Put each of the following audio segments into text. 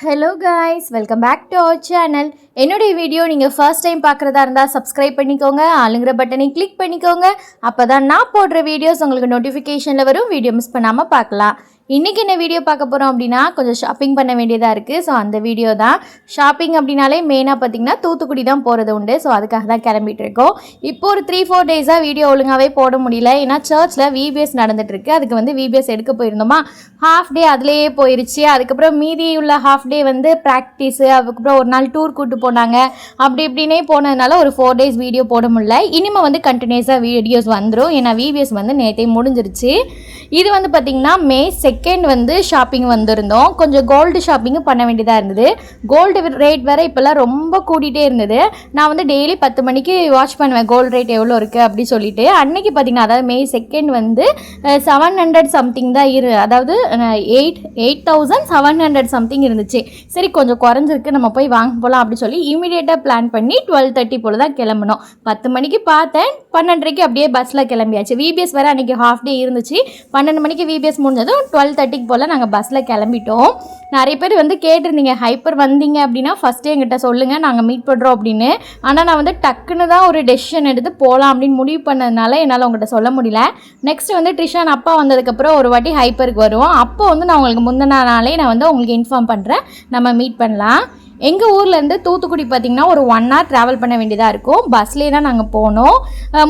Hello guys welcome back to our channel என்னுடைய video நீங்கள் first time பார்க்குறதா இருந்தால் சப்ஸ்கிரைப் பண்ணிக்கோங்க. ஆளுங்கிற பட்டனை கிளிக் பண்ணிக்கோங்க. அப்போ தான் நான் போடுற வீடியோஸ் உங்களுக்கு நோட்டிஃபிகேஷனில் வரும். வீடியோ மிஸ் பண்ணாமல் பார்க்கலாம். இன்றைக்கி என்ன வீடியோ பார்க்க போகிறோம் அப்படின்னா கொஞ்சம் ஷாப்பிங் பண்ண வேண்டியதாக இருக்குது ஸோ அந்த வீடியோ தான். ஷாப்பிங் அப்படின்னாலே மெயினாக பார்த்தீங்கன்னா தூத்துக்குடி தான் போகிறது உண்டு. ஸோ அதுக்காக தான் கிளம்பிட்டு இருக்கோம். இப்போ ஒரு த்ரீ ஃபோர் டேஸாக வீடியோ ஒழுங்காகவே போட முடியல. ஏன்னா சர்ச்சில் விபிஎஸ் நடந்துகிட்ருக்கு அதுக்கு வந்து விபிஎஸ் எடுக்க போயிருந்தோமா? ஹாஃப் டே அதுலேயே போயிடுச்சு அதுக்கப்புறம் மீதி உள்ள ஹாஃப் டே வந்து ப்ராக்டிஸு அதுக்கப்புறம் ஒரு நாள் டூர் கூட்டு போனாங்க. அப்படி இப்படின்னே போனதுனால ஒரு ஃபோர் டேஸ் வீடியோ போட முடியல. இனிமேல் வந்து கண்டினியூஸாக வீடியோஸ் வந்துடும் ஏன்னா விபிஎஸ் வந்து நேற்றே முடிஞ்சிருச்சு. இது வந்து பார்த்திங்கன்னா மே செகண்ட் செகண்ட் வந்து ஷாப்பிங் வந்திருந்தோம். கொஞ்சம் கோல்டு ஷாப்பிங்கும் பண்ண வேண்டியதாக இருந்தது. கோல்டு ரேட் வேறு இப்போல்லாம் ரொம்ப கூட்டிகிட்டே இருந்தது. நான் வந்து டெய்லி பத்து மணிக்கு வாட்ச் பண்ணுவேன். கோல்டு ரேட் எவ்வளோ இருக்குது அப்படி சொல்லிட்டு. அன்னைக்கு பார்த்திங்கன்னா அதாவது மே செகண்ட் வந்து செவன் ஹண்ட்ரட் சம்திங் தான் இரு அதாவது eight eight thousand seven hundred something இருந்துச்சு. சரி கொஞ்சம் குறைஞ்சிருக்கு. நம்ம போய் வாங்க போகலாம் அப்படி சொல்லி இமீடியட்டாக பிளான் பண்ணி டுவெல் தேர்ட்டி போல் தான் கிளம்பணும் பத்து மணிக்கு பார்த்தேன் பன்னெண்டரைக்கு அப்படியே பஸ்ஸில் கிளம்பியாச்சு. விபிஎஸ் வேறு அன்றைக்கி ஹாஃப் டே இருந்துச்சு. பன்னெண்டு மணிக்கு விபிஎஸ் முடிஞ்சதும் டுவெல் தேர்ட்டிக்கு போல் நாங்கள் பஸ்ஸில் கிளம்பிட்டோம். நிறைய பேர் வந்து கேட்டிருந்தீங்க ஹைப்பர் வந்தீங்க அப்படின்னா ஃபஸ்ட்டு எங்கிட்ட சொல்லுங்கள் நாங்கள் மீட் பண்ணுறோம் அப்படின்னு. ஆனால் நான் வந்து டக்குன்னு தான் ஒரு டெசிஷன் எடுத்து போகலாம் அப்படின்னு முடிவு பண்ணதுனால என்னால் உங்கள்கிட்ட சொல்ல முடியல. நெக்ஸ்ட் வந்து ட்ரிஷான் அப்பா வந்ததுக்கப்புறம் ஒரு வாட்டி ஹைப்பருக்கு வருவோம். அப்போ வந்து நான் உங்களுக்கு முந்தின நாளே நான் வந்து உங்களுக்கு இன்ஃபார்ம் பண்ணுறேன் நம்ம மீட் பண்ணலாம். எங்கள் ஊர்லேருந்து தூத்துக்குடி பார்த்திங்கன்னா ஒரு ஒன் ஹவர் ட்ராவல் பண்ண வேண்டியதாக இருக்கும். பஸ்லேயே தான் நாங்கள் போனோம்.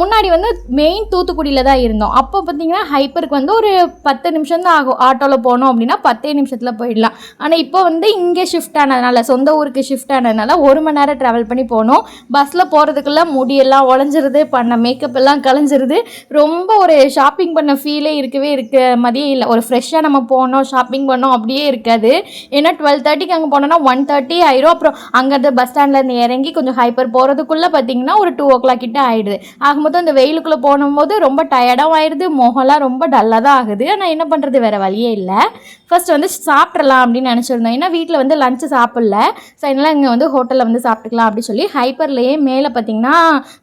முன்னாடி வந்து மெயின் தூத்துக்குடியில் தான் இருந்தோம். அப்போ பார்த்திங்கன்னா ஹைப்பருக்கு வந்து ஒரு பத்து நிமிஷம் தான் ஆகும். ஆட்டோவில் போனோம் அப்படின்னா பத்தே நிமிஷத்தில் போயிடலாம். ஆனால் இப்போ வந்து இங்கே ஷிஃப்ட் ஆனதுனால சொந்த ஊருக்கு ஷிஃப்ட் ஆனதுனால ஒரு மணி நேரம் ட்ராவல் பண்ணி போனோம். பஸ்ஸில் போகிறதுக்குள்ள முடியெல்லாம் உழஞ்சிருது பண்ண மேக்கப் எல்லாம் கலைஞ்சிருது. ரொம்ப ஒரு ஷாப்பிங் பண்ண ஃபீலே இருக்கவே இருக்க மாதிரியே இல்லை. ஒரு ஃப்ரெஷ்ஷாக நம்ம போனோம் ஷாப்பிங் பண்ணோம் அப்படியே இருக்காது. ஏன்னா டுவெல் தேர்ட்டிக்கு அங்கே போனோன்னா ஒன் தேர்ட்டி ஆயிரும். அப்புறம் அங்கேருந்து பஸ் ஸ்டாண்ட்லேருந்து இறங்கி கொஞ்சம் ஹைப்பர் போகிறதுக்குள்ளே பார்த்தீங்கன்னா ஒரு டூ ஓ கிளாக் கிட்ட ஆயிடுது. ஆகும்போது அந்த வெயிலுக்குள்ளே போகும்போது ரொம்ப டயர்டாகவும் ஆயிடுது முகம்லாம் ரொம்ப டல்லாக தான் ஆகுது. ஆனால் என்ன பண்ணுறது வேறு வழியே இல்லை. ஃபர்ஸ்ட் வந்து சாப்பிட்றலாம் அப்படின்னு நினச்சிருந்தோம். ஏன்னா வீட்டில் வந்து லஞ்சு சாப்பிடல. ஸோ அதனால் இங்கே வந்து ஹோட்டலில் வந்து சாப்பிட்டுக்கலாம் அப்படின்னு சொல்லி ஹைப்பர்லேயே மேலே பார்த்தீங்கன்னா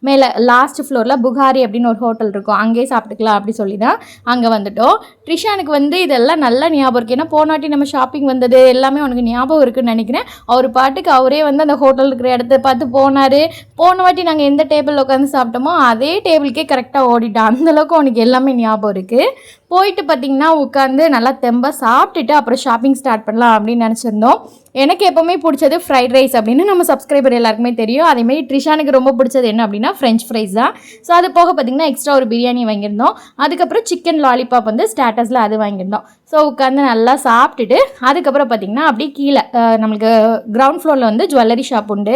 மேலே லாஸ்ட் ஃப்ளோரில் புகாரி அப்படின்னு ஒரு ஹோட்டல் இருக்கும். அங்கேயே சாப்பிட்டுக்கலாம் அப்படி சொல்லி தான் அங்கே வந்துட்டோம். ட்ரிஷானுக்கு வந்து இதெல்லாம் நல்லா ஞாபகம் இருக்குது ஏன்னா போன வாட்டி நம்ம ஷாப்பிங் வந்தது எல்லாமே உனக்கு ஞாபகம் இருக்குன்னு நினைக்கிறேன். அவர் பாட்டுக்கு அவரே வந்து அந்த ஹோட்டல் இருக்கிற இடத்த பார்த்து போனார். போன வாட்டி நாங்கள் எந்த டேபிளில் உட்காந்து சாப்பிட்டோமோ அதே டேபிளுக்கே கரெக்டாக ஓடிட்டான். அந்தளவுக்கு அவனுக்கு எல்லாமே ஞாபகம் இருக்குது போயிட்டு பார்த்தீங்கன்னா உட்காந்து நல்லா தெம்பாக சாப்பிட்டுட்டு அப்புறம் ஷாப்பிங் ஸ்டார்ட் பண்ணலாம் அப்படின்னு நினச்சிருந்தோம். எனக்கு எப்போவுமே பிடிச்சது ஃப்ரைட் ரைஸ் அப்படின்னு நம்ம சப்ஸ்கிரைபர் எல்லாருக்குமே தெரியும். அதேமாதிரி ட்ரிஷானுக்கு ரொம்ப பிடிச்சது என்ன அப்படின்னா ஃப்ரெஞ்ச் ஃப்ரைஸ் தான். ஸோ அது போக பார்த்தீங்கன்னா எக்ஸ்ட்ரா ஒரு பிரியாணி வாங்கியிருந்தோம். அதுக்கப்புறம் சிக்கன் லாலிபாப் வந்து ஸ்டேட்டஸில் அது வாங்கியிருந்தோம். ஸோ உட்காந்து நல்லா சாப்பிட்டுட்டு அதுக்கப்புறம் பார்த்தீங்கன்னா அப்படியே கீழே நம்மளுக்கு கிரவுண்ட் ஃப்ளோரில் வந்து ஜுவல்லரி ஷாப் உண்டு.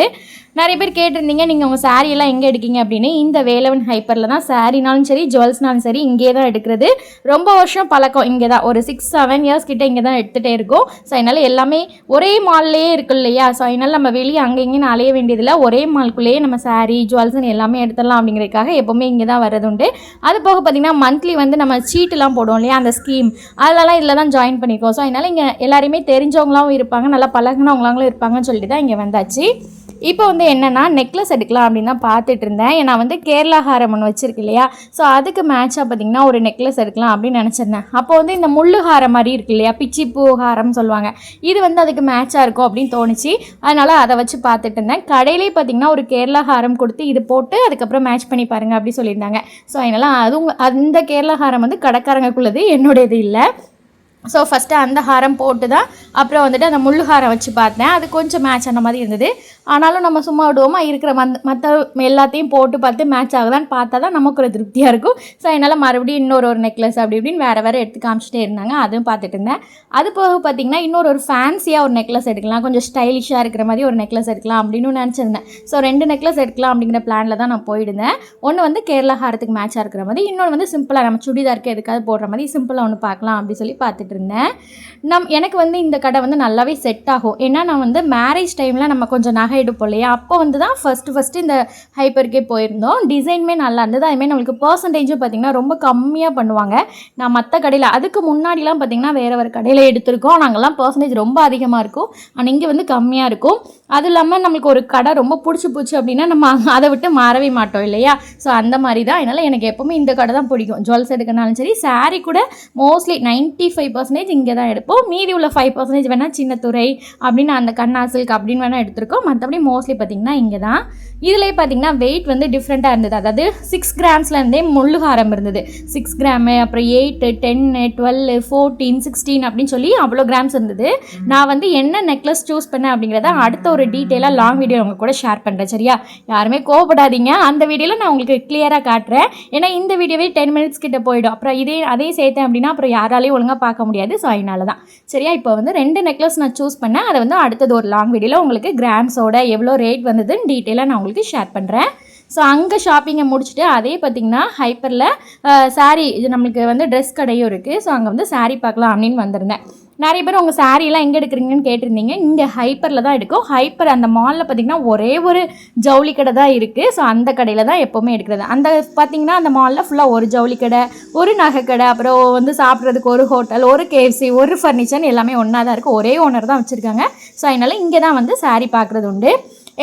நிறைய பேர் கேட்டிருந்தீங்க நீங்கள் உங்கள் saree எல்லாம் எங்கே எடுக்கீங்க? அப்படின்னு. இந்த வேலவன் ஹைப்பரில் தான் சாரினாலும் சரி ஜுவல்ஸ்னாலும் சரி இங்கே தான் எடுக்கிறது. ரொம்ப ரொம்ப வருஷம் பழக்கம் இங்கே தான் ஒரு சிக்ஸ் செவன் இயர்ஸ் கிட்டே இங்கே தான் எடுத்துகிட்டே இருக்கோம். ஸோ அதனால் எல்லாமே ஒரே மால்லையே இருக்கு இல்லையா? ஸோ அதனால் நம்ம வெளியே அங்கே இங்கேயும் அலைய வேண்டியதில்லை. ஒரே மால்குள்ளேயே நம்ம சாரீ ஜுவல்ஸ்னு எல்லாமே எடுத்துடலாம் அப்படிங்கிறதுக்காக எப்போவுமே இங்கே தான் வர்றது உண்டு. அது போக பார்த்திங்கன்னா மந்த்லி வந்து நம்ம சீட்டுலாம் போடுவோம் இல்லையா? அந்த ஸ்கீம் அதெல்லாம் இதில் தான் ஜாயின் பண்ணியிருக்கோம் ஸோ அதனால் இங்கே எல்லாருமே தெரிஞ்சவங்களாகவும் இருப்பாங்க. நல்லா பழகினவங்களாங்களும் இருப்பாங்கன்னு சொல்லிட்டு தான் இங்கே வந்தாச்சு. இப்போ வந்து என்னென்னா நெக்லஸ் எடுக்கலாம் அப்படின்னு தான் பார்த்துட்டு இருந்தேன். நான் வந்து கேரளா ஹாரம் ஒன்று வச்சிருக்கு இல்லையா? ஸோ அதுக்கு மேட்சாக பார்த்தீங்கன்னா ஒரு நெக்லஸ் எடுக்கலாம் அப்படின்னு நினச்சிருந்தேன். அப்போ வந்து இந்த முள்ளு ஹாரம் மாதிரி இருக்கு இல்லையா? பிச்சிப்பூ ஹாரம்னு சொல்லுவாங்க. இது வந்து அதுக்கு மேட்சாக இருக்கும் அப்படின்னு தோணுச்சு. அதனால் அதை வச்சு பார்த்துட்டு இருந்தேன். கடையிலே பார்த்தீங்கன்னா ஒரு கேரளா ஹாரம் கொடுத்து இது போட்டு அதுக்கப்புறம் மேட்ச் பண்ணி பாருங்கள் அப்படி சொல்லியிருந்தாங்க. ஸோ அதனால் அதுவும் அந்த கேரளா ஹாரம் வந்து கடைக்காரங்களுக்குள்ளது என்னுடையது இல்லை. ஸோ ஃபஸ்ட்டு அந்த ஹாரம் போட்டு தான் அப்புறம் வந்துட்டு அந்த முள்ளு ஹாரம் வச்சு பார்த்தேன். அது கொஞ்சம் மேட்ச் ஆன மாதிரி இருந்தது. ஆனாலும் நம்ம சும்மா விடுவோமா? இருக்கிற மந்த மற்ற எல்லாத்தையும் போட்டு பார்த்து மேட்ச் ஆகுதான்னு பார்த்தா தான் நமக்கு ஒரு திருப்தியாக இருக்கும். ஸோ என்னால் மறுபடியும் இன்னொரு ஒரு நெக்லஸ் அப்படி இப்படின்னு வேறு வேறு எடுத்து காமிச்சிட்டே இருந்தாங்க. அதுவும் பார்த்துட்டு இருந்தேன். அது போக பார்த்தீங்கன்னா இன்னொரு ஒரு ஃபேன்சியாக ஒரு நெக்லஸ் எடுக்கலாம். கொஞ்சம் ஸ்டைலிஷாக இருக்கிற மாதிரி ஒரு நெக்லஸ் எடுக்கலாம் அப்படின்னு நினச்சிருந்தேன். ஸோ ரெண்டு நெக்லஸ் எடுக்கலாம் அப்படிங்கிற பிளானில் தான் நான் போயிருந்தேன். ஒன்று வந்து கேரளா ஹாரத்துக்கு மேட்சாக இருக்கிற மாதிரி இன்னொன்று வந்து சிம்பிளாக நம்ம சுடிதாருக்கு எதுக்காவது போடுற மாதிரி சிம்பிளாக ஒன்று பார்க்கலாம் அப்படி சொல்லி பார்த்துட்டு இருந்தேன். நம் எனக்கு வந்து இந்த கடை வந்து நல்லாவே செட் ஆகும். ஏன்னா நான் வந்து மேரேஜ் டைமில் நம்ம கொஞ்சம் நகை எடுப்போம் இல்லையா அப்போ வந்து தான் ஃபஸ்ட்டு ஃபஸ்ட்டு இந்த ஹைப்பருக்கே போயிருந்தோம். டிசைனுமே நல்லா இருந்தது. அதுமாதிரி நம்மளுக்கு பர்சன்டேஜும் பார்த்திங்கன்னா ரொம்ப கம்மியாக பண்ணுவாங்க. நான் மற்ற கடையில் அதுக்கு முன்னாடிலாம் பார்த்திங்கன்னா வேறு வேறு கடையில் எடுத்திருக்கோம். நாங்கள்லாம் பர்சன்டேஜ் ரொம்ப அதிகமாக இருக்கும். ஆனால் இங்கே வந்து கம்மியாக இருக்கும். அது இல்லாமல் நம்மளுக்கு ஒரு கடை ரொம்ப பிடிச்சி போச்சு அப்படின்னா நம்ம அதை விட்டு மாறவே மாட்டோம் இல்லையா? ஸோ அந்த மாதிரி தான் அதனால் எனக்கு எப்போவுமே இந்த கடை தான் பிடிக்கும். ஜுவல்ஸ் எடுக்கனாலும் சரி சாரீ கூட மோஸ்ட்லி நைன்ட்டி ஃபைவ் பர்சன்டேஜ் இங்கே தான் எடுப்போம். மீதி உள்ள ஃபைவ் பர்சன்டேஜ் வேணால் சின்னத்துறை அப்படின்னு அந்த கண்ணாசில்க் அப்படின்னு வேணால் எடுத்திருக்கோம். மற்ற மற்றபடி மோஸ்ட்லி பார்த்திங்கன்னா இங்கே தான் இதுலேயே பார்த்தீங்கன்னா வெயிட் வந்து டிஃப்ரெண்ட்டாக இருந்தது. அதாவது சிக்ஸ் கிராம்ஸ்லேருந்தே முள்ளுகாரம் இருந்தது. சிக்ஸ் கிராமு அப்புறம் eight ten twelve fourteen sixteen அப்படின்னு சொல்லி அவ்வளோ கிராம்ஸ் இருந்தது. நான் வந்து என்ன நெக்லஸ் சூஸ் பண்ணேன் அப்படிங்கிறத அடுத்த ஒரு டீட்டெயிலாக லாங் வீடியோ உங்கள் கூட ஷேர் பண்ணுறேன் சரியா? யாருமே கோவப்படாதீங்க. அந்த வீடியோவில் நான் உங்களுக்கு கிளியராக காட்டுறேன். ஏன்னா இந்த வீடியோவே டென் மினிட்ஸ் கிட்ட போயிடும். அப்புறம் இதே அதே சேர்த்தேன் அப்படின்னா அப்புறம் யாராலையும் ஒழுங்காக பார்க்க முடியாது. ஸோ அதனால தான் சரியா? இப்போ வந்து ரெண்டு நெக்லஸ் நான் சூஸ் பண்ணேன். அதை வந்து அடுத்தது ஒரு லாங் வீடியோவில் உங்களுக்கு கிராம்ஸோட எவ்வளோ ரேட் வந்ததுன்னு டீட்டெயிலாக நான் உங்களுக்கு ஷேர் பண்ணுறேன் ஸோ அங்கே ஷாப்பிங்கை முடிச்சுட்டு அதே பார்த்திங்கன்னா ஹைப்பரில் சாரீ இது நம்மளுக்கு வந்து ட்ரெஸ் கடையும் இருக்குது ஸோ அங்கே வந்து சாரீ பார்க்கலாம் அப்படின்னு வந்திருந்தேன். நிறைய பேர் உங்கள் சாரீலாம் எங்கே எடுக்கிறீங்கன்னு கேட்டிருந்தீங்க. இங்கே ஹைப்பரில் தான் எடுக்கும். ஹைப்பர் அந்த மாலில் பார்த்தீங்கன்னா ஒரே ஒரு ஜவுளி கடை தான் இருக்குது ஸோ அந்த கடையில் தான் எப்போவுமே எடுக்கிறது. அந்த பார்த்தீங்கன்னா அந்த மாலில் ஃபுல்லாக ஒரு ஜவுளி கடை ஒரு நகை கடை அப்புறம் வந்து சாப்பிட்றதுக்கு ஒரு ஹோட்டல் ஒரு கேஎஃப்சி ஒரு ஃபர்னிச்சர் எல்லாமே ஒன்றா தான் இருக்குது ஒரே ஓனர் தான் வச்சுருக்காங்க. ஸோ அதனால் இங்கே தான் வந்து saree பார்க்குறது உண்டு.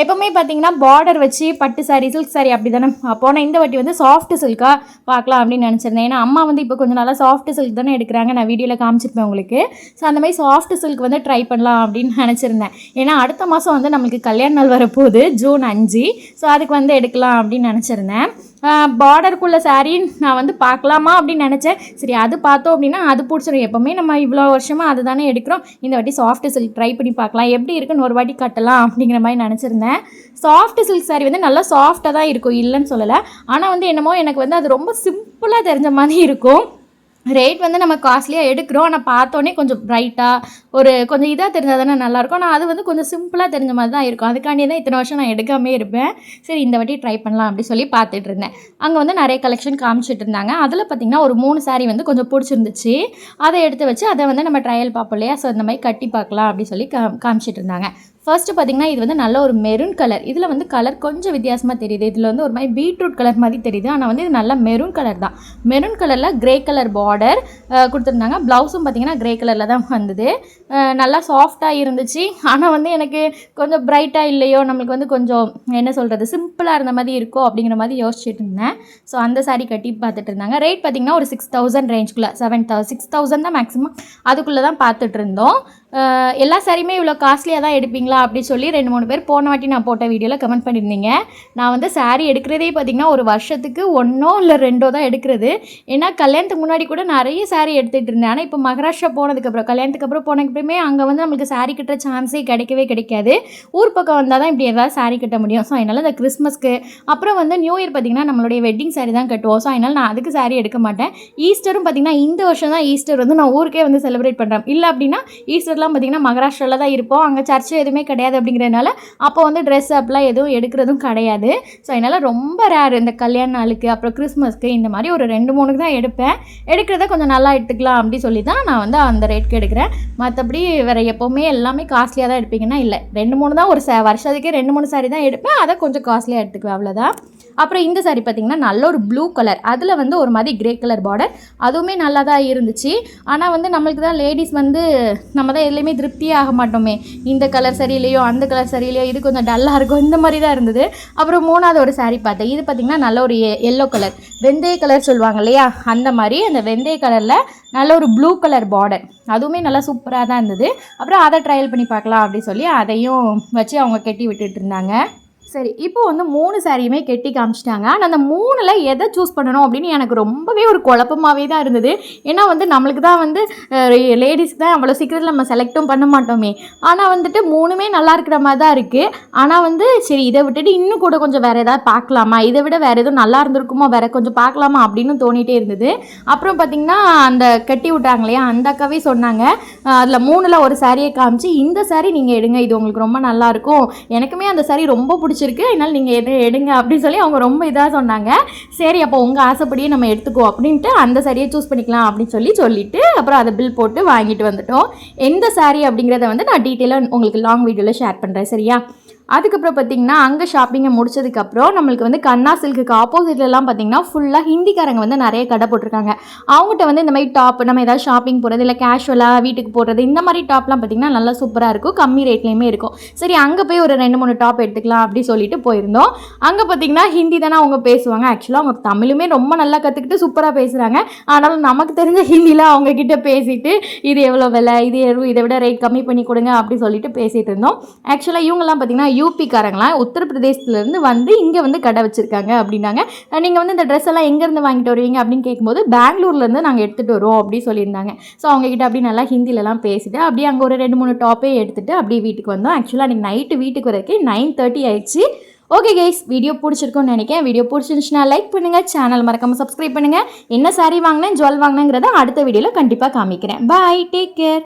எப்போவுமே பார்த்தீங்கன்னா பார்டர் வச்சு பட்டு சாரி சில்க் சாரி அப்படி தானே போனால் இந்த வாட்டி வந்து சாஃப்ட் சில்காக பார்க்கலாம் அப்படின்னு நினச்சிருந்தேன். ஏன்னா அம்மா வந்து இப்போ கொஞ்சம் நாளாக சாஃப்ட் சில்க் தானே எடுக்கிறாங்க. நான் வீடியோவில் காமிச்சிருப்பேன் உங்களுக்கு. ஸோ அந்த மாதிரி சாஃப்ட் சில்க் வந்து ட்ரை பண்ணலாம் அப்படின்னு நினச்சிருந்தேன். ஏன்னா அடுத்த மாதம் வந்து நம்மளுக்கு கல்யாண நாள் வரப்போகுது ஜூன் அஞ்சு. ஸோ அதுக்கு வந்து எடுக்கலாம் அப்படின்னு நினச்சிருந்தேன். பார்டருக்குள்ள சாரீ நான் வந்து பார்க்கலாமா அப்படின்னு நினச்சேன். சரி அது பார்த்தோம் அப்படின்னா அது பிடிச்சிடும் எப்போவுமே நம்ம இவ்வளோ வருஷமாக அதுதானே எடுக்கிறோம். இந்த வாட்டி சாஃப்ட் சில்க் ட்ரை பண்ணி பார்க்கலாம். எப்படி இருக்குன்னு ஒரு வாட்டி கட்டலாம் அப்படிங்கிற மாதிரி நினச்சிருந்தேன். சாஃப்ட் சில்க் சாரீ வந்து நல்லா சாஃப்டாக தான் இருக்கும் இல்லைன்னு சொல்லலை. ஆனால் வந்து என்னமோ எனக்கு வந்து அது ரொம்ப சிம்பிளாக தெரிஞ்ச மாதிரி இருக்கும். ரேட் வந்து நம்ம காஸ்ட்லியாக எடுக்கிறோம். ஆனால் பார்த்தோன்னே கொஞ்சம் ப்ரைட்டாக ஒரு கொஞ்சம் இதாக தெரிஞ்சால் தானே நல்லாயிருக்கும். ஆனால் அது வந்து கொஞ்சம் சிம்பிளாக தெரிஞ்ச மாதிரி தான் இருக்கும். அதுக்காண்டி தான் இத்தனை வருஷம் நான் எடுக்காமே இருப்பேன். சரி இந்த வாட்டி ட்ரை பண்ணலாம் அப்படி சொல்லி பார்த்துட்டு இருந்தேன். அங்கே வந்து நிறைய கலெக்ஷன் காமிச்சிட்டு இருந்தாங்க. அதில் பார்த்திங்கன்னா ஒரு மூணு சாரீ வந்து கொஞ்சம் பிடிச்சிருந்துச்சு. அதை எடுத்து வச்சு அதை வந்து நம்ம ட்ரையல் பார்ப்போம் இல்லையா? ஸோ இந்த மாதிரி கட்டி பார்க்கலாம் அப்படி சொல்லி கா காமிச்சிட்டு இருந்தாங்க. ஃபர்ஸ்ட்டு பார்த்தீங்கன்னா இது வந்து நல்ல ஒரு மெரூன் கலர் இதில் வந்து கலர் கொஞ்சம் வித்தியாசமாக தெரியுது. இதில் வந்து ஒரு மாதிரி பீட்ரூட் கலர் மாதிரி தெரியுது. ஆனால் வந்து இது நல்ல மெரூன் கலர் தான். மெரூன் கலரில் க்ரே கலர் பார்டர் கொடுத்துருந்தாங்க. ப்ளவுஸும் பார்த்தீங்கன்னா க்ரே கலரில் தான் வந்தது. நல்லா சாஃப்டாக இருந்துச்சு. ஆனால் வந்து எனக்கு கொஞ்சம் ப்ரைட்டாக இல்லையோ நம்மளுக்கு வந்து கொஞ்சம் என்ன சொல்கிறது சிம்பிளாக இருந்த மாதிரி இருக்கோ அப்படிங்கிற மாதிரி யோசிச்சுட்டு இருந்தேன். ஸோ அந்த சாரீ கட்டி பார்த்துட்டு இருந்தாங்க. ரேட் பார்த்தீங்கன்னா ஒரு சிக்ஸ் தௌசண்ட் ரேஞ்சுக்குள்ளே செவன் தௌ சிக்ஸ் தௌசண்ட் தான் மேக்ஸிமம் அதுக்குள்ளே தான் பார்த்துட்டு இருந்தோம். எல்லா சாரியுமே இவ்வளோ காஸ்ட்லியாக தான் எடுப்பீங்களா அப்படின்னு சொல்லி ரெண்டு மூணு பேர் போன வாட்டி நான் போட்ட வீடியோவில் கமெண்ட் பண்ணியிருந்தீங்க. நான் வந்து சாரீ எடுக்கிறதே பார்த்திங்கன்னா ஒரு வருஷத்துக்கு ஒன்றோ இல்லை ரெண்டோ தான் எடுக்கிறது. ஏன்னா கல்யாணத்துக்கு முன்னாடி கூட நிறைய saree எடுத்துகிட்டு இருந்தேன். ஆனால் இப்போ மகாராஷ்டிரா போனதுக்கப்புறம் கல்யாணத்துக்கு அப்புறம் போனதுக்கப்புறமே அங்கே வந்து நம்மளுக்கு saree கட்டுற சான்ஸே கிடைக்கவே கிடைக்காது. ஊர் பக்கம் வந்தால் தான் இப்படி ஏதாவது சாரீ கட்ட முடியும். ஸோ அதனால் இந்த கிறிஸ்மஸ்க்கு அப்புறம் வந்து நியூ இயர் பார்த்திங்கன்னா நம்மளுடைய வெட்டிங் saree தான் கட்டுவோம். ஸோ அதனால் நான் அதுக்கு saree எடுக்க மாட்டேன். ஈஸ்டரும் பார்த்திங்கன்னா இந்த வருஷம் தான் ஈஸ்டர் வந்து நான் ஊருக்கே வந்து செலிப்ரேட் பண்ணுறேன் இல்லை அப்படின்னா ஈஸ்டரில் ஈஸ்டர்லாம் பார்த்திங்கன்னா மகாராஷ்டிராவில் தான் இருப்போம். அங்கே சர்ச்சு எதுவுமே கிடையாது அப்படிங்கிறதுனால அப்போ வந்து ட்ரெஸ் அப்லாம் எதுவும் எடுக்கிறதும் கிடையாது. ஸோ அதனால் ரொம்ப ரேர் இந்த கல்யாண நாளுக்கு அப்புறம் கிறிஸ்மஸ்க்கு இந்த மாதிரி ஒரு ரெண்டு மூணுக்கு தான் எடுப்பேன். எடுக்கிறத கொஞ்சம் நல்லா எடுத்துக்கலாம் அப்படி சொல்லி தான் நான் வந்து அந்த ரேட்க்கு எடுக்கிறேன். மற்றபடி வேறு எப்போவுமே எல்லாமே காஸ்ட்லியாக தான் எடுப்பீங்கன்னா இல்லை. ரெண்டு மூணு தான் ஒரு ச வருஷத்துக்கே ரெண்டு மூணு சாரி தான் எடுப்பேன். அதை கொஞ்சம் காஸ்ட்லியாக எடுத்துக்குவேன். அவ்வளோதான் அப்புறம் இந்த saree பார்த்திங்கன்னா நல்ல ஒரு ப்ளூ கலர் அதில் வந்து ஒரு மாதிரி கிரே கலர் பார்டர் அதுவுமே நல்லா தான் இருந்துச்சு. ஆனால் வந்து நம்மளுக்கு தான் லேடிஸ் வந்து நம்ம தான் எதுலேயுமே திருப்தியே ஆக மாட்டோமே. இந்த கலர் சரியில்லையோ அந்த கலர் சரியில்லையோ இது கொஞ்சம் டல்லாக இருக்கும். இந்த மாதிரி தான் இருந்தது. அப்புறம் மூணாவது ஒரு saree பார்த்தேன். இது பார்த்திங்கன்னா நல்ல ஒரு எல்லோ கலர் வெந்தய கலர் சொல்லுவாங்க இல்லையா? அந்த மாதிரி அந்த வெந்தய கலரில் நல்ல ஒரு ப்ளூ கலர் பார்டர் அதுவுமே நல்லா சூப்பராக தான் இருந்தது. அப்புறம் அதை ட்ரையல் பண்ணி பார்க்கலாம் அப்படின்னு சொல்லி அதையும் வச்சு அவங்க கட்டி விட்டுட்டு இருந்தாங்க. சரி இப்போ வந்து மூணு சாரியுமே கெட்டி காமிச்சிட்டாங்க. ஆனால் அந்த மூணில் எதை சூஸ் பண்ணணும் அப்படின்னு எனக்கு ரொம்பவே ஒரு குழப்பமாகவே தான் இருந்தது. ஏன்னா வந்து நம்மளுக்கு தான் வந்து லேடிஸ்க்கு தான் அவ்வளோ சீக்கிரத்தில் நம்ம செலக்டும் பண்ண மாட்டோமே. ஆனால் வந்துட்டு மூணுமே நல்லா இருக்கிற மாதிரி தான் இருக்குது ஆனால் வந்து சரி இதை விட்டுட்டு இன்னும் கூட கொஞ்சம் வேறு ஏதாவது பார்க்கலாமா? இதை விட வேறு எதுவும் நல்லா இருந்திருக்குமோ? வேறு கொஞ்சம் பார்க்கலாமா? அப்படின்னு தோணிகிட்டே இருந்தது. அப்புறம் பார்த்திங்கன்னா அந்த கட்டி விட்டாங்க இல்லையா? அந்த அக்காவே சொன்னாங்க அதில் மூணில் ஒரு சாரியை காமிச்சு இந்த சாரி நீங்கள் எடுங்க இது உங்களுக்கு ரொம்ப நல்லாயிருக்கும் எனக்குமே அந்த சாரி ரொம்ப பிடிச்சிருக்கு. அதனால் நீங்கள் எது எடுங்க அப்படின்னு சொல்லி அவங்க ரொம்ப இதாக சொன்னாங்க. சரி அப்போ உங்கள் ஆசைப்படியே நம்ம எடுத்துக்கோ அப்படின்ட்டு அந்த சாரியை சூஸ் பண்ணிக்கலாம் அப்படின்னு சொல்லி சொல்லிட்டு அப்புறம் அதை பில் போட்டு வாங்கிட்டு வந்துட்டோம். எந்த saree அப்படிங்கிறத வந்து நான் டீட்டெயிலாக உங்களுக்கு லாங் வீடியோவில் ஷேர் பண்ணுறேன் சரியா? அதுக்கப்புறம் பார்த்தீங்கன்னா அங்கே ஷாப்பிங்கை முடிச்சதுக்கப்புறம் நம்மளுக்கு வந்து கண்ணா சில்க்குக்கு ஆப்போசிட்லலாம் பார்த்தீங்கன்னா ஃபுல்லாக ஹிந்திக்காரங்க வந்து நிறைய கடை போட்டிருக்காங்க. அவங்ககிட்ட வந்து இந்த மாதிரி டாப் நம்ம ஏதாவது ஷாப்பிங் போகிறது இல்லை கேஷுவலாக வீட்டுக்கு போடுறது இந்த மாதிரி டாப்லாம் பார்த்தீங்கன்னா நல்லா சூப்பராக இருக்கும். கம்மி ரேட்லேயுமே இருக்கும். சரி அங்கே போய் ஒரு ரெண்டு மூணு டாப் எடுத்துக்கலாம் அப்படி சொல்லிட்டு போயிருந்தோம். அங்கே பார்த்தீங்கன்னா ஹிந்தி தானே அவங்க பேசுவாங்க. ஆக்சுவலாக அவங்க தமிழுமே ரொம்ப நல்லா கற்றுக்கிட்டு சூப்பராக பேசுகிறாங்க ஆனாலும் நமக்கு தெரிஞ்ச ஹிந்தியில் அவங்கக்கிட்ட பேசிட்டு இது எவ்வளோ விலை இது எவ்வளோ இதை விட ரேட் கம்மி பண்ணி கொடுங்க அப்படி சொல்லிட்டு பேசிகிட்டு இருந்தோம். ஆக்சுவலாக இவங்கெல்லாம் பார்த்தீங்கன்னா யூபிக்காரங்களாம் உத்தரப்பிரதேசத்துலேருந்து வந்து இங்கே வந்து கடை வச்சுருக்காங்க அப்படின்னாங்க. நீங்கள் வந்து இந்த ட்ரெஸ் எல்லாம் எங்கேருந்து வாங்கிட்டு வருவீங்க அப்படின்னு கேட்கும்போது பெங்களூர்லேருந்து நாங்கள் எடுத்துகிட்டு வருவோம் அப்படின்னு சொல்லியிருந்தாங்க. ஸோ அவங்ககிட்ட அப்படியே நல்லா ஹிந்திலலாம் பேசிட்டு அப்படியே அங்கே ஒரு ரெண்டு மூணு டாப்பே எடுத்துகிட்டு அப்படியே வீட்டுக்கு வந்தோம். ஆக்சுவலாக அன்றைக்கி நைட்டு வீட்டுக்கு வரைக்கும் நைன் தேர்ட்டி ஆயிடுச்சு. ஓகே கைஸ் வீடியோ பிடிச்சிருக்கும்னு நினைக்கிறேன். வீடியோ பிடிச்சிருந்துச்சுன்னா லைக் பண்ணுங்கள் சேனல் மறக்காமல் சப்ஸ்கிரைப் பண்ணுங்கள் என்ன சாரி வாங்கினேன் ஜுவல் வாங்கினேங்கிறத அடுத்த வீடியோவில் கண்டிப்பாக காமிக்கிறேன். Bye take care